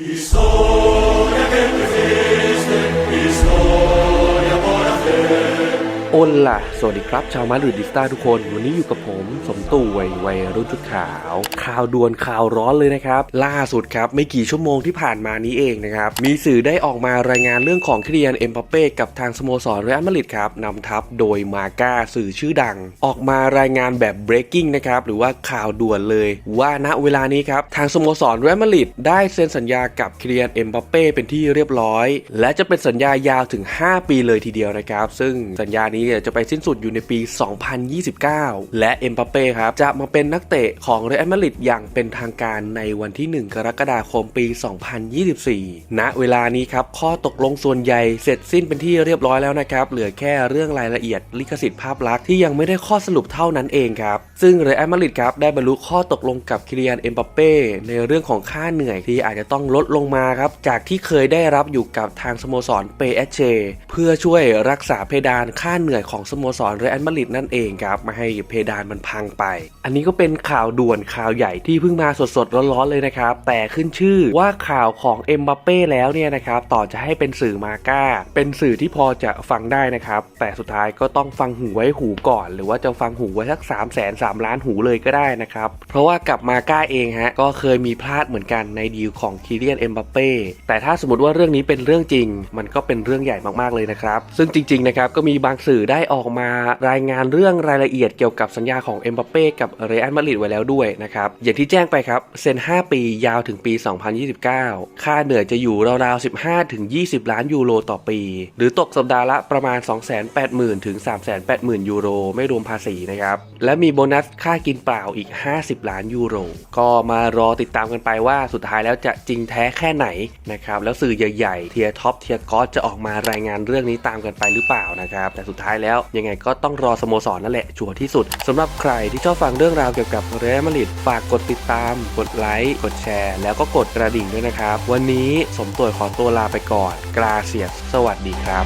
Historia que me hiciste, โอนล่ะ สวัสดีครับ ชาวมาดริดดิสตาทุกคน วันนี้อยู่กับผม สมตู่วัยวัยรุ่นจุดขาว ข่าวด่วนข่าวร้อนเลยนะครับ ล่าสุดครับ ไม่กี่ชั่วโมงที่ผ่านมานี้เองนะครับ มีสื่อได้ออกมารายงานเรื่องของคิเลียนเอ็มบัปเป้กับทางสโมสรเรอัลมาดริดครับนำทัพโดยมาก้าสื่อชื่อดัง ออกมารายงานแบบ breaking นะครับหรือว่าข่าวด่วนเลย ว่าณเวลานี้ครับทางสโมสรเรอัลมาดริดได้เซ็นสัญญากับคิเลียนเอ็มบัปเป้เป็นที่เรียบร้อย และจะเป็นสัญญายาวถึง 5 ปีเลยทีเดียวนะครับ ซึ่งสัญญานี้นี่ยจะไปสิ้นสุดอยู่ในปี 2029 และเอ็มบัปเป้ครับจะมาเป็นนักเตะของเรอัลมาดริดอย่างเป็นทางการในวันที่ 1 กรกฎาคมปี 2024 ณ เวลานี้ครับข้อตกลงส่วนใหญ่เสร็จสิ้นเป็นที่เรียบร้อยแล้วนะครับ เหลือแค่เรื่องรายละเอียดลิขสิทธิ์ภาพลักษณ์ที่ยังไม่ได้ข้อสรุปเท่านั้นเองครับ ซึ่งเรอัลมาดริดครับได้บรรลุข้อตกลงกับคิเลียนเอ็มบัปเป้ในเรื่องของค่าเหนื่อยที่อาจจะต้องลดลงมาครับจากที่เคยได้รับอยู่กับทางสโมสรเปเอเชเพื่อช่วยรักษาเพดานค่าเหนื่อยของสโมสรเรอัลมาดริดนั่นเองครับไม่ให้เพดานมันพังไป อันนี้ก็เป็นข่าวด่วนข่าวใหญ่ที่เพิ่งมาสดๆร้อนๆเลยนะครับ แต่ขึ้นชื่อว่าข่าวของเอ็มบัปเป้แล้วเนี่ยนะครับต่อจะให้เป็นสื่อมาก้า เป็นสื่อที่พอจะฟังได้นะครับ แต่สุดท้ายก็ต้องฟังหูไว้หูก่อน หรือว่าจะฟังหูไว้สัก3 0 0 0 0 0 3ล้านหูเลยก็ได้นะครับ เพราะว่ากับมาก้าเองฮะก็เคยมีพลาดเหมือนกันในดีลของคิเลียนเอ็มบัปเป้แต่ถ้าสมมติว่าเรื่องนี้เป็นเรื่องจริง มันก็เป็นเรื่องใหญ่มากๆเลยนะครับ ซึ่งจริงๆนะครับก็มีบางสื่อได้ออกมารายงานเรื่องรายละเอียดเกี่ยวกับสัญญาของเอ็มบัปเป้กับเรอัลมาดริดไว้แล้วด้วยนะครับ อย่างที่แจ้งไปครับเซ็น 5 ปียาวถึงปี 2029 ค่าเหนื่อยจะอยู่ราวๆ 15 ถึง 20 ล้านยูโรต่อปี หรือตกสัปดาห์ละประมาณ 280,000 ถึง 380,000 ยูโร ไม่รวมภาษีนะครับ และมีโบนัสค่ากินเปล่าอีก 50 ล้านยูโร ก็มารอติดตามกันไปว่าสุดท้ายแล้วจะจริงแท้แค่ไหนนะครับ แล้วสื่อใหญ่ๆ เทียท็อป เทียกอสจะออกมารายงานเรื่องนี้ตามกันไปหรือเปล่านะครับ แต่สุดท้ายแล้ว ยังไงก็ต้องรอสโมสรนั่นแหละชัวร์ที่สุดสำหรับใครที่ชอบฟังเรื่องราวเกี่ยวกับเรอัลมาดริดฝากกดติดตาม กดไลค์กดแชร์ แล้วก็กดกระดิ่งด้วยนะครับ วันนี้สมตัวขอตัวลาไปก่อนกราเซียส สวัสดีครับ